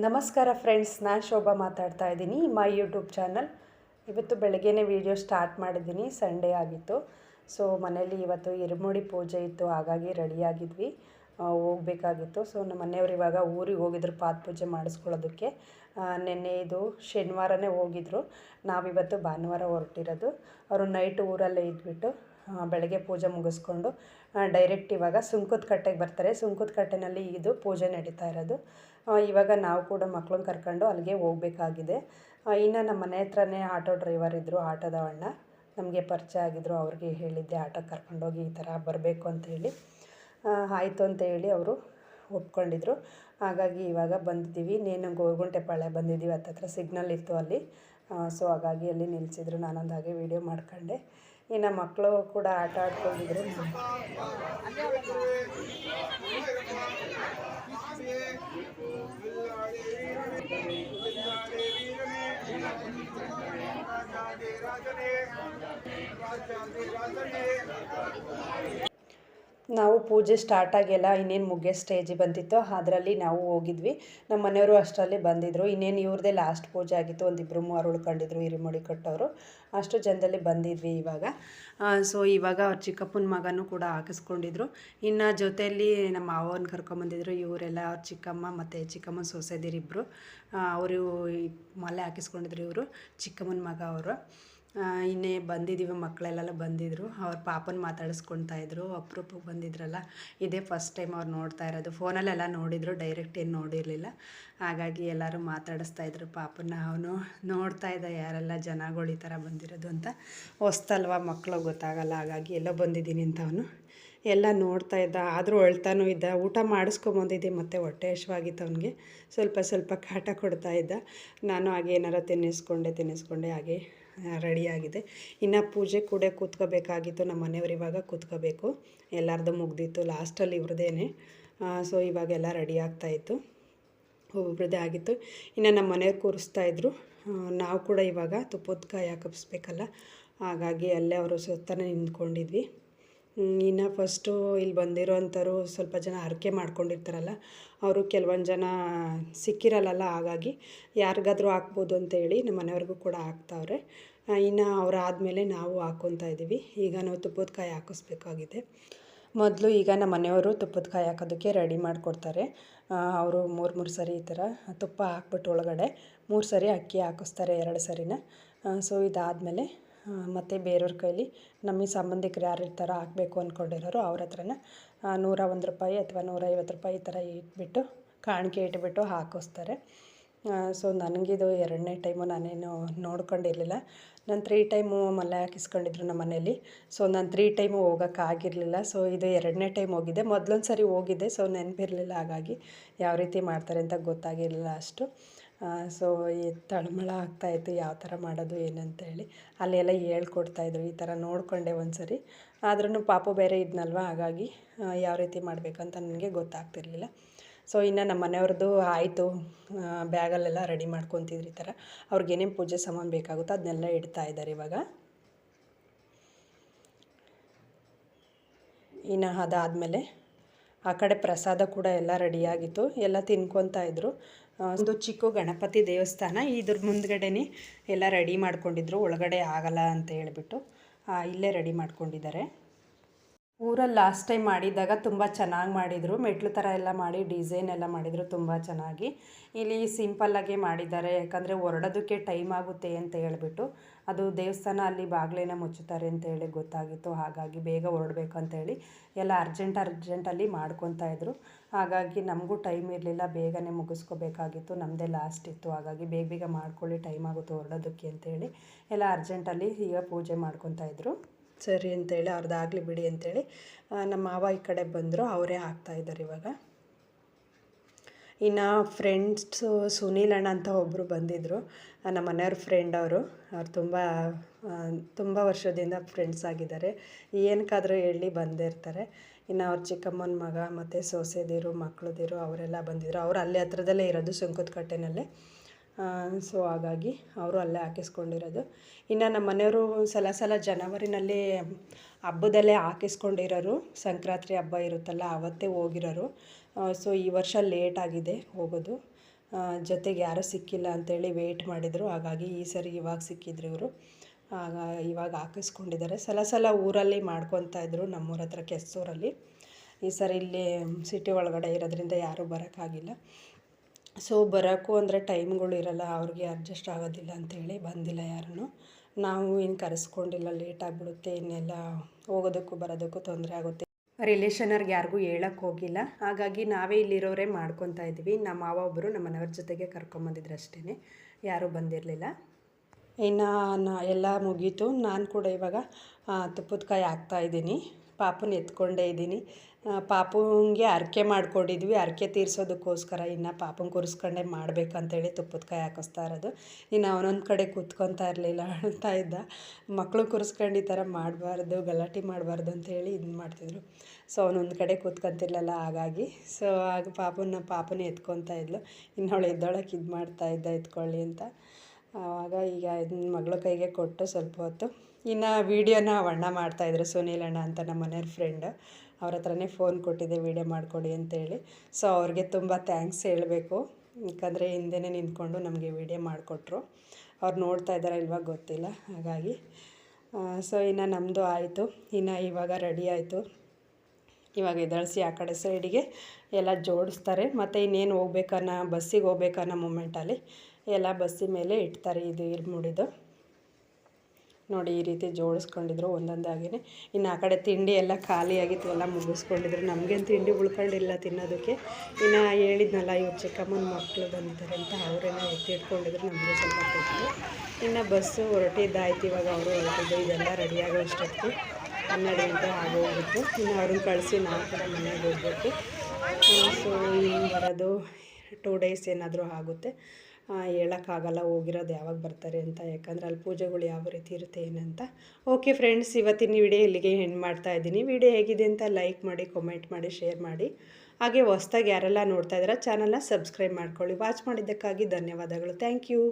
ನಮಸ್ಕಾರ ಫ್ರೆಂಡ್ಸ್, ನಾನು ಶೋಭಾ ಮಾತಾಡ್ತಾ ಇದ್ದೀನಿ. ಮೈ ಯೂಟ್ಯೂಬ್ ಚಾನಲ್ ಇವತ್ತು ಬೆಳಗ್ಗೆನೇ ವೀಡಿಯೋ ಸ್ಟಾರ್ಟ್ ಮಾಡಿದ್ದೀನಿ. ಸಂಡೇ ಆಗಿತ್ತು. ಸೊ ಮನೇಲಿ ಇವತ್ತು ಇರುಮುಡಿ ಪೂಜೆ ಇತ್ತು. ಹಾಗಾಗಿ ರೆಡಿಯಾಗಿದ್ವಿ ಹೋಗಬೇಕಾಗಿತ್ತು. ಸೊ ನಮ್ಮ ಮನೆಯವರು ಇವಾಗ ಊರಿಗೆ ಹೋಗಿದ್ರು ಪಾದ ಪೂಜೆ ಮಾಡಿಸ್ಕೊಳ್ಳೋದಕ್ಕೆ. ನಿನ್ನೆ ನೆನ್ನೆ ಇದು ಶನಿವಾರನೇ ಹೋಗಿದ್ರು. ನಾವಿವತ್ತು ಭಾನುವಾರ ಹೊರಟಿರೋದು. ಅವರು ನೈಟ್ ಊರಲ್ಲೇ ಇದ್ಬಿಟ್ಟು ಬೆಳಗ್ಗೆ ಪೂಜೆ ಮುಗಿಸ್ಕೊಂಡು ಡೈರೆಕ್ಟ್ ಇವಾಗ ಸುಂಕದ ಕಟ್ಟೆಗೆ ಬರ್ತಾರೆ. ಸುಂಕದ ಕಟ್ಟೆನಲ್ಲಿ ಇದು ಪೂಜೆ ನಡೀತಾ ಇರೋದು. ಇವಾಗ ನಾವು ಕೂಡ ಮಕ್ಳನ್ನ ಕರ್ಕೊಂಡು ಅಲ್ಲಿಗೆ ಹೋಗಬೇಕಾಗಿದೆ. ಇನ್ನು ನಮ್ಮ ಮನೆ ಹತ್ರನೇ ಆಟೋ ಡ್ರೈವರ್ ಇದ್ದರು ಆಟೋದ ಅಣ್ಣ. ನಮಗೆ ಪರಿಚಯ ಆಗಿದ್ರು, ಅವ್ರಿಗೆ ಹೇಳಿದ್ದೆ ಆಟೋಗೆ ಕರ್ಕೊಂಡೋಗಿ ಈ ಥರ ಬರಬೇಕು ಅಂತೇಳಿ ಆಯಿತು ಅಂತ ಹೇಳಿ ಅವರು ಒಪ್ಕೊಂಡಿದ್ರು. ಹಾಗಾಗಿ ಇವಾಗ ಬಂದಿದ್ದೀವಿ. ನೇನು ಗೋರ್ಗುಂಟೆಪಾಳ್ಯ ಬಂದಿದ್ದೀವಿ. ಹತ್ತತ್ರ ಸಿಗ್ನಲ್ ಇತ್ತು ಅಲ್ಲಿ. ಸೊ ಹಾಗಾಗಿ ಅಲ್ಲಿ ನಿಲ್ಲಿಸಿದ್ರು ನಾನೊಂದು ಹಾಗೆ ವೀಡಿಯೋ ಮಾಡ್ಕೊಂಡೆ. ಇನ್ನು ಮಕ್ಕಳು ಕೂಡ ಆಟ ಆಡ್ಕೊಂಡಿದ್ರು. ನಾವು ಪೂಜೆ ಸ್ಟಾರ್ಟ್ ಆಗಿಲ್ಲ ಇನ್ನೇನು ಮುಗಿಯೋ ಸ್ಟೇಜ್ ಬಂದಿತ್ತು ಅದರಲ್ಲಿ ನಾವು ಹೋಗಿದ್ವಿ. ನಮ್ಮ ಮನೆಯವರು ಅಷ್ಟರಲ್ಲಿ ಬಂದಿದ್ದರು ಇನ್ನೇನು ಇವ್ರದ್ದೇ ಲಾಸ್ಟ್ ಪೂಜೆ ಆಗಿತ್ತು. ಒಂದಿಬ್ಬರು ಮೂವರು ಉಳ್ಕೊಂಡಿದ್ರು ಹಿರಿಮಡಿ ಕಟ್ಟೋರು. ಅಷ್ಟು ಜನದಲ್ಲಿ ಬಂದಿದ್ವಿ ಇವಾಗ. ಸೊ ಇವಾಗ ಅವ್ರ ಚಿಕ್ಕಪ್ಪನ ಮಗನೂ ಕೂಡ ಹಾಕಿಸ್ಕೊಂಡಿದ್ರು. ಇನ್ನು ಜೊತೆಯಲ್ಲಿ ನಮ್ಮ ಮಾವನ ಕರ್ಕೊಂಬಂದಿದ್ರು ಇವರೆಲ್ಲ ಅವ್ರ ಚಿಕ್ಕಮ್ಮ ಮತ್ತು ಚಿಕ್ಕಮ್ಮನ ಸೊಸೆದಿರಿಬ್ಬರು ಅವರು ಮಲೆ ಹಾಕಿಸ್ಕೊಂಡಿದ್ರು ಇವರು. ಚಿಕ್ಕಮ್ಮನ ಮಗ ಅವರು. ಇನ್ನೇ ಬಂದಿದ್ದೀವಿ ಮಕ್ಕಳೆಲ್ಲ ಬಂದಿದ್ದರು ಅವ್ರ ಪಾಪನ ಮಾತಾಡಿಸ್ಕೊಳ್ತಾ ಇದ್ದರು ಅಪ್ರೂಪಕ್ಕೆ ಬಂದಿದ್ರಲ್ಲ, ಇದೇ ಫಸ್ಟ್ ಟೈಮ್ ಅವ್ರು ನೋಡ್ತಾ ಇರೋದು. ಫೋನಲ್ಲೆಲ್ಲ ನೋಡಿದ್ರು ಡೈರೆಕ್ಟ್ ಏನು ನೋಡಿರಲಿಲ್ಲ. ಹಾಗಾಗಿ ಎಲ್ಲರೂ ಮಾತಾಡಿಸ್ತಾ ಇದ್ರು ಪಾಪನ ಅವನು ನೋಡ್ತಾ ಇದ್ದ, ಯಾರೆಲ್ಲ ಜನಗಳು ಈ ಥರ ಬಂದಿರೋದು ಅಂತ. ಹೊಸ್ತಲ್ವ ಮಕ್ಕಳು ಗೊತ್ತಾಗಲ್ಲ. ಹಾಗಾಗಿ ಎಲ್ಲೋ ಬಂದಿದ್ದೀನಿ ಅಂತ ಅವನು. ಎಲ್ಲ ನೋಡ್ತಾ ಇದ್ದ, ಆದರೂ ಅಳ್ತಾನೂ ಇದ್ದ. ಊಟ ಮಾಡಿಸ್ಕೊಂಬಂದಿದ್ದೆ, ಮತ್ತು ಹೊಟ್ಟೆ ಹಶ್ವಾಗಿತ್ತು ಅವನಿಗೆ. ಸ್ವಲ್ಪ ಸ್ವಲ್ಪ ಕಾಟ ಕೊಡ್ತಾ ಇದ್ದ. ನಾನು ಹಾಗೆ ಏನಾರ ತಿನ್ನಿಸ್ಕೊಂಡೆ ತಿನ್ನಿಸ್ಕೊಂಡೆ, ಹಾಗೆ ರೆಡಿಯಾಗಿದೆ. ಇನ್ನು ಪೂಜೆ ಕೂಡ ಕೂತ್ಕೋಬೇಕಾಗಿತ್ತು. ನಮ್ಮ ಮನೆಯವ್ರು ಇವಾಗ ಕೂತ್ಕೋಬೇಕು. ಎಲ್ಲರದ್ದು ಮುಗ್ದಿತ್ತು. ಲಾಸ್ಟಲ್ಲಿ ಇವ್ರದ್ದೇನೆ ಸೊ ಇವಾಗೆಲ್ಲ ರೆಡಿ ಆಗ್ತಾಯಿತ್ತು ಒಬ್ಬೊಬ್ರದ್ದೇ ಆಗಿತ್ತು. ಇನ್ನು ನಮ್ಮ ಮನೆಯವ್ರು ಕೂರಿಸ್ತಾ ಇದ್ದರು ನಾವು ಕೂಡ ಇವಾಗ ತುಪ್ಪದ ಕಾಯಿ ಹಾಕಿಸ್ಬೇಕಲ್ಲ. ಹಾಗಾಗಿ ಅಲ್ಲೇ ಅವರು ಸುತ್ತಾನೆ ನಿಂತ್ಕೊಂಡಿದ್ವಿ. ಇನ್ನು ಫಸ್ಟು ಇಲ್ಲಿ ಬಂದಿರೋ ಅಂಥವ್ರು ಸ್ವಲ್ಪ ಜನ ಹರಕೆ ಮಾಡ್ಕೊಂಡಿರ್ತಾರಲ್ಲ, ಅವರು ಕೆಲವೊಂದು ಜನ ಸಿಕ್ಕಿರಲ್ಲ ಹಾಗಾಗಿ ಯಾರಿಗಾದ್ರೂ ಹಾಕ್ಬೋದು ಅಂತೇಳಿ ನಮ್ಮ ಮನೆಯವ್ರಿಗೂ ಕೂಡ ಹಾಕ್ತಾವ್ರೆ. ಇನ್ನು ಅವ್ರು ಆದಮೇಲೆ ನಾವು ಹಾಕ್ಕೊತಾ ಇದ್ದೀವಿ ಈಗ ನಾವು ತುಪ್ಪದ ಕಾಯಿ ಹಾಕಿಸ್ಬೇಕಾಗಿದೆ. ಮೊದಲು ಈಗ ನಮ್ಮ ಮನೆಯವರು ತುಪ್ಪದ ಕಾಯಿ ಹಾಕೋದಕ್ಕೆ ರೆಡಿ ಮಾಡಿಕೊಡ್ತಾರೆ. ಅವರು ಮೂರು ಮೂರು ಸರಿ ಈ ಥರ ತುಪ್ಪ ಹಾಕ್ಬಿಟ್ಟು ಒಳಗಡೆ ಮೂರು ಸರಿ ಅಕ್ಕಿ ಹಾಕಿಸ್ತಾರೆ ಎರಡು ಸರಿನ. ಸೊ ಇದಾದಮೇಲೆ ಮತ್ತು ಬೇರೆಯವ್ರ ಕೈಲಿ ನಮಗೆ ಸಂಬಂಧಿಕರು ಯಾರು ಇರ್ತಾರೋ ಹಾಕಬೇಕು ಅಂದ್ಕೊಂಡಿರೋರು ಅವ್ರ ಹತ್ರನೇ ನೂರ ಒಂದು ರೂಪಾಯಿ ಅಥವಾ ನೂರೈವತ್ತು ರೂಪಾಯಿ ಈ ಥರ ಇಟ್ಬಿಟ್ಟು ಕಾಣಿಕೆ ಇಟ್ಬಿಟ್ಟು ಹಾಕಿಸ್ತಾರೆ. ಸೊ ನನಗಿದು ಎರಡನೇ ಟೈಮು ನಾನೇನು ನೋಡ್ಕೊಂಡಿರಲಿಲ್ಲ. ನಾನು ತ್ರೀ ಟೈಮು ಮಲೆ ಹಾಕಿಸ್ಕೊಂಡಿದ್ರು ನಮ್ಮ ಮನೇಲಿ. ಸೊ ನಾನು ತ್ರೀ ಟೈಮು ಹೋಗೋಕ್ಕಾಗಿರಲಿಲ್ಲ. ಸೊ ಇದು ಎರಡನೇ ಟೈಮ್ ಹೋಗಿದ್ದೆ ಮೊದಲೊಂದು ಸರಿ ಹೋಗಿದ್ದೆ ಸೊ ನೆನಪಿರಲಿಲ್ಲ ಹಾಗಾಗಿ ಯಾವ ರೀತಿ ಮಾಡ್ತಾರೆ ಅಂತ ಗೊತ್ತಾಗಿರಲಿಲ್ಲ ಅಷ್ಟು. ಸೊ ಈ ತಳಮಳ ಆಗ್ತಾಯಿತ್ತು ಯಾವ ಥರ ಮಾಡೋದು ಏನಂತೇಳಿ. ಅಲ್ಲೆಲ್ಲ ಹೇಳ್ಕೊಡ್ತಾಯಿದ್ರು ಈ ಥರ ನೋಡಿಕೊಂಡೆ ಒಂದು ಸರಿ ಆದ್ರೂ ಪಾಪು ಬೇರೆ ಇದ್ನಲ್ವ ಹಾಗಾಗಿ ಯಾವ ರೀತಿ ಮಾಡಬೇಕಂತ ನನಗೆ ಗೊತ್ತಾಗ್ತಿರಲಿಲ್ಲ. ಸೊ ಇನ್ನು ನಮ್ಮ ಮನೆಯವ್ರದ್ದು ಆಯಿತು ಬ್ಯಾಗಲ್ಲೆಲ್ಲ ರೆಡಿ ಮಾಡ್ಕೊತಿದ್ರು ಈ ಥರ ಅವ್ರಿಗೇನೇನು ಪೂಜೆ ಸಾಮಾನು ಬೇಕಾಗುತ್ತೋ ಅದನ್ನೆಲ್ಲ ಇಡ್ತಾ ಇದ್ದಾರೆ ಇವಾಗ. ಇನ್ನು ಅದಾದಮೇಲೆ ಆ ಕಡೆ ಪ್ರಸಾದ ಕೂಡ ಎಲ್ಲ ರೆಡಿಯಾಗಿತ್ತು ಎಲ್ಲ ತಿನ್ಕೊತಾ ಇದ್ರು. ಆ, ಒಂದು ಚಿಕ್ಕ ಗಣಪತಿ ದೇವಸ್ಥಾನ. ಇದ್ರ ಮುಂದ್ಗಡೆನೇ ಎಲ್ಲ ರೆಡಿ ಮಾಡ್ಕೊಂಡಿದ್ರು. ಒಳಗಡೆ ಆಗಲ್ಲ ಅಂತ ಹೇಳ್ಬಿಟ್ಟು ಇಲ್ಲೇ ರೆಡಿ ಮಾಡ್ಕೊಂಡಿದ್ದಾರೆ. ಊರಲ್ಲಿ ಲಾಸ್ಟ್ ಟೈಮ್ ಮಾಡಿದ್ದಾಗ ತುಂಬ ಚೆನ್ನಾಗಿ ಮಾಡಿದರು. ಮೆಟ್ಲು ಥರ ಎಲ್ಲ ಮಾಡಿ ಡಿಸೈನ್ ಎಲ್ಲ ಮಾಡಿದರು ತುಂಬ ಚೆನ್ನಾಗಿ. ಇಲ್ಲಿ ಸಿಂಪಲ್ಲಾಗೆ ಮಾಡಿದ್ದಾರೆ. ಯಾಕಂದರೆ ಹೊರಡೋದಕ್ಕೆ ಟೈಮ್ ಆಗುತ್ತೆ ಅಂತ ಹೇಳಿಬಿಟ್ಟು. ಅದು ದೇವಸ್ಥಾನ ಅಲ್ಲಿ ಬಾಗಿಲೇನ ಮುಚ್ಚುತ್ತಾರೆ ಅಂತ ಹೇಳಿ ಗೊತ್ತಾಗಿತ್ತು. ಹಾಗಾಗಿ ಬೇಗ ಹೊರಡಬೇಕು ಅಂತೇಳಿ ಎಲ್ಲ ಅರ್ಜೆಂಟ್ ಅರ್ಜೆಂಟಲ್ಲಿ ಮಾಡ್ಕೊತಾ ಇದ್ದರು ಹಾಗಾಗಿ ನಮಗೂ ಟೈಮ್ ಇರಲಿಲ್ಲ. ಬೇಗನೆ ಮುಗಿಸ್ಕೋಬೇಕಾಗಿತ್ತು. ನಮ್ಮದೇ ಲಾಸ್ಟ್ ಇತ್ತು. ಹಾಗಾಗಿ ಬೇಗ ಬೇಗ ಮಾಡ್ಕೊಳ್ಳಿ ಟೈಮ್ ಆಗುತ್ತೆ ಹೊರಡೋದಕ್ಕೆ ಅಂತೇಳಿ ಎಲ್ಲ ಅರ್ಜೆಂಟಲ್ಲಿ ಈಗ ಪೂಜೆ ಮಾಡ್ಕೊತಾ ಇದ್ರು. ಸರಿ ಅಂತೇಳಿ ಅವ್ರದ್ದಾಗಲಿ ಬಿಡಿ ಅಂತೇಳಿ ನಮ್ಮ ಮಾವ ಈ ಕಡೆ ಬಂದರು, ಅವರೇ ಇದ್ದಾರೆ ಇವಾಗ. ಇನ್ನು ಫ್ರೆಂಡ್ಸು ಸುನೀಲ್ ಅಣ್ಣ ಅಂತ ಒಬ್ಬರು ಬಂದಿದ್ದರು ನಮ್ಮ ಮನೆಯವ್ರ ಫ್ರೆಂಡ್ ಅವರು. ಅವ್ರು ತುಂಬ ತುಂಬ ವರ್ಷದಿಂದ ಫ್ರೆಂಡ್ಸ್ ಆಗಿದ್ದಾರೆ. ಏನಕ್ಕಾದರೂ ಹೇಳಿ ಬಂದಿರ್ತಾರೆ ಇನ್ನು ಅವ್ರ ಚಿಕ್ಕಮ್ಮನ ಮಗ ಮತ್ತು ಸೊಸೆದಿರು, ಮಕ್ಳದಿರು, ಅವರೆಲ್ಲ ಬಂದಿದ್ರು. ಅವ್ರು ಅಲ್ಲೇ ಹತ್ರದಲ್ಲೇ ಇರೋದು, ಸುಂಕದ ಕಟ್ಟೆನಲ್ಲೇ. ಸೊ ಹಾಗಾಗಿ ಅವರು ಅಲ್ಲೇ ಹಾಕಿಸ್ಕೊಂಡಿರೋದು. ಇನ್ನು ನಮ್ಮ ಮನೆಯವರು ಸಲ ಸಲ ಜನವರಿನಲ್ಲಿ ಹಬ್ಬದಲ್ಲೇ ಹಾಕಿಸ್ಕೊಂಡಿರೋರು. ಸಂಕ್ರಾಂತಿ ಹಬ್ಬ ಇರುತ್ತಲ್ಲ ಆವತ್ತೇ ಹೋಗಿರೋರು. ಸೊ ಈ ವರ್ಷ ಲೇಟ್ ಆಗಿದೆ ಹೋಗೋದು. ಜೊತೆಗೆ ಯಾರೂ ಸಿಕ್ಕಿಲ್ಲ ಅಂತೇಳಿ ವೆಯ್ಟ್ ಮಾಡಿದರು. ಹಾಗಾಗಿ ಈ ಸರಿ ಇವಾಗ ಸಿಕ್ಕಿದ್ರು ಇವರು. ಆಗ ಇವಾಗ ಹಾಕಿಸ್ಕೊಂಡಿದ್ದಾರೆ. ಸಲ ಸಲ ಊರಲ್ಲಿ ಇದ್ದರು ನಮ್ಮೂರ ಹತ್ರ ಕೆಸೂರಲ್ಲಿ. ಈ ಸರಿ ಇಲ್ಲಿ ಸಿಟಿ ಒಳಗಡೆ ಇರೋದ್ರಿಂದ ಯಾರೂ ಬರೋಕ್ಕಾಗಿಲ್ಲ. ಸೊ ಬರೋಕ್ಕೂ ಅಂದರೆ ಟೈಮ್ಗಳು ಇರಲ್ಲ, ಅವ್ರಿಗೆ ಅಡ್ಜಸ್ಟ್ ಆಗೋದಿಲ್ಲ ಅಂಥೇಳಿ ಬಂದಿಲ್ಲ ಯಾರೂ ನಾವು ಏನು ಕರೆಸ್ಕೊಂಡಿಲ್ಲ ಲೇಟ್ ಆಗಿಬಿಡುತ್ತೆ, ಇನ್ನೆಲ್ಲ ಹೋಗೋದಕ್ಕೂ ಬರೋದಕ್ಕೂ ತೊಂದರೆ ಆಗುತ್ತೆ. ರಿಲೇಷನರ್ಗೆ ಯಾರಿಗೂ ಹೇಳಕ್ಕೆ ಹೋಗಿಲ್ಲ. ಹಾಗಾಗಿ ನಾವೇ ಇಲ್ಲಿರೋರೇ ಮಾಡ್ಕೊತಾ ಇದ್ವಿ ನಮ್ಮ ಮಾವ ಒಬ್ಬರು ನಮ್ಮ ಮನೆಯವ್ರ ಜೊತೆಗೆ ಕರ್ಕೊಂಬಂದಿದ್ರು ಅಷ್ಟೇ ಯಾರೂ ಬಂದಿರಲಿಲ್ಲ. ಇನ್ನು ನಾ, ಎಲ್ಲ ಮುಗೀತು. ನಾನು ಕೂಡ ಇವಾಗ ತುಪ್ಪದ ಕಾಯಿ ಹಾಕ್ತಾಯಿದ್ದೀನಿ ಪಾಪುನ ಎತ್ಕೊಂಡೇ ಇದ್ದೀನಿ. ಪಾಪುಂಗೆ ಅರ್ಕೆ ಮಾಡ್ಕೊಂಡಿದ್ವಿ. ಅರ್ಕೆ ತೀರ್ಸೋದಕ್ಕೋಸ್ಕರ ಇನ್ನು ಪಾಪನ ಕೂರಿಸ್ಕೊಂಡೆ ಮಾಡಬೇಕಂತೇಳಿ ತುಪ್ಪದ ಕಾಯಿ ಹಾಕಿಸ್ತಾ ಇರೋದು. ಇನ್ನು ಅವನೊಂದು ಕಡೆ ಕೂತ್ಕೊತಾ ಇರಲಿಲ್ಲ ಅಳ್ತಾ ಇದ್ದ. ಮಕ್ಕಳು ಕೂರಿಸ್ಕೊಂಡು ಈ ಥರ ಮಾಡಬಾರ್ದು, ಗಲಾಟೆ ಮಾಡಬಾರ್ದು ಅಂತೇಳಿ ಇದು ಮಾಡ್ತಿದ್ರು. ಸೊ ಅವನೊಂದು ಕಡೆ ಕೂತ್ಕೊತಿರ್ಲಿಲ್ಲ. ಹಾಗಾಗಿ ಸೊ ಆಗ ಪಾಪುನ ಪಾಪುನ ಎತ್ಕೊತಾ ಇದ್ಲು. ಇನ್ನು ಅವಳು ಎದ್ದೊಳಕ್ಕೆ ಇದು ಮಾಡ್ತಾ ಇದ್ದ, ಎತ್ಕೊಳ್ಳಿ ಅಂತ. ಆವಾಗ ಈಗ ಮಗಳ ಕೈಗೆ ಕೊಟ್ಟು ಸ್ವಲ್ಪ ಹೊತ್ತು ಇನ್ನು ವೀಡಿಯೋನ ಅಣ್ಣ ಮಾಡ್ತಾಯಿದ್ರು ಸುನೀಲ್ ಅಣ್ಣ ಅಂತ ನಮ್ಮ ಮನೆಯವ್ರ ಫ್ರೆಂಡ್ ಅವ್ರ ಹತ್ರನೇ ಫೋನ್ ಕೊಟ್ಟಿದ್ದೆ, ವೀಡಿಯೋ ಮಾಡಿಕೊಡಿ ಅಂತೇಳಿ. ಸೊ ಅವ್ರಿಗೆ ತುಂಬ ಥ್ಯಾಂಕ್ಸ್ ಹೇಳಬೇಕು. ಯಾಕಂದರೆ ಹಿಂದೆನೇ ನಿಂತ್ಕೊಂಡು ನಮಗೆ ವೀಡಿಯೋ ಮಾಡಿಕೊಟ್ರು. ಅವ್ರು ನೋಡ್ತಾ ಇದ್ದಾರೆ ಇಲ್ವಾ ಗೊತ್ತಿಲ್ಲ, ಹಾಗಾಗಿ. ಸೊ ಇನ್ನು ನಮ್ಮದು ಆಯಿತು. ಇನ್ನು ಇವಾಗ ರೆಡಿ ಆಯಿತು. ಇವಾಗ ಎದಳಿಸಿ ಆ ಕಡೆ ಸೈಡಿಗೆ ಎಲ್ಲ ಜೋಡಿಸ್ತಾರೆ. ಮತ್ತು ಇನ್ನೇನು ಹೋಗ್ಬೇಕನ್ನೋ, ಬಸ್ಸಿಗೆ ಹೋಗ್ಬೇಕನ್ನೋ ಮೂಮೆಂಟಲ್ಲಿ ಎಲ್ಲ ಬಸ್ಸಿ ಮೇಲೆ ಇಡ್ತಾರೆ ಇದು ಇರ್ಮುಡಿದು ನೋಡಿ ಈ ರೀತಿ ಜೋಡಿಸ್ಕೊಂಡಿದ್ರು ಒಂದೊಂದಾಗಿನೇ ಇನ್ನು ಆ ಕಡೆ ತಿಂಡಿ ಎಲ್ಲ ಖಾಲಿಯಾಗಿತ್ತು, ಎಲ್ಲ ಮುಗಿಸ್ಕೊಂಡಿದ್ರು. ನಮಗೇನು ತಿಂಡಿ ಉಳ್ಕೊಂಡಿಲ್ಲ ತಿನ್ನೋದಕ್ಕೆ. ಇನ್ನು ಹೇಳಿದ್ನಲ್ಲ, ಇವ್ರು ಚಿಕ್ಕಮ್ಮನ ಮಕ್ಕಳು ಬಂದಿದ್ದಾರೆ ಅಂತ ಅವರೆಲ್ಲ ಎತ್ತಿಟ್ಕೊಂಡಿದ್ರು, ನಮಗೆ ಸ್ವಲ್ಪ ಕೊಟ್ಟರು ಇನ್ನು ಬಸ್ಸು ಹೊರಟಿದ್ದಾಯ್ತು ಇವಾಗ ಅವರು ಹೊರಟಿದ್ದು. ಇದೆಲ್ಲ ರೆಡಿಯಾಗೋ ಅಷ್ಟೊತ್ತು ಹನ್ನೆರಡು ಗಂಟೆ ಆಗೋಗಿತ್ತು ಇನ್ನು ಅವ್ರನ್ನ ಕಳಿಸಿ ನಾವು ಕೂಡ ಮನೆಗೆ ಹೋಗ್ಬೇಕು. ಸೊ ಇನ್ನು ಬರೋದು ಟೂ ಡೇಸ್ ಏನಾದರೂ ಆಗುತ್ತೆ. ಹೇಳೋಕ್ಕಾಗಲ್ಲ, ಹೋಗಿರೋದು ಯಾವಾಗ ಬರ್ತಾರೆ ಅಂತ. ಯಾಕಂದರೆ ಅಲ್ಲಿ ಪೂಜೆಗಳು ಯಾವ ರೀತಿ ಇರುತ್ತೆ ಏನಂತ. ಓಕೆ ಫ್ರೆಂಡ್ಸ್ ಇವತ್ತಿನ ವಿಡಿಯೋ ಇಲ್ಲಿಗೆ ಹೆಣ್ಣು ಮಾಡ್ತಾ ಇದ್ದೀನಿ. ವಿಡಿಯೋ ಹೇಗಿದೆ ಅಂತ ಲೈಕ್ ಮಾಡಿ ಕಮೆಂಟ್ ಮಾಡಿ ಶೇರ್ ಮಾಡಿ. ಹಾಗೆ ಹೊಸ್ದಾಗಿ ಯಾರೆಲ್ಲ ನೋಡ್ತಾ ಇದ್ದೀರಾ ಚಾನಲ್ನ ಸಬ್ಸ್ಕ್ರೈಬ್ ಮಾಡ್ಕೊಳ್ಳಿ. ವಾಚ್ ಮಾಡಿದ್ದಕ್ಕಾಗಿ ಧನ್ಯವಾದಗಳು. Thank you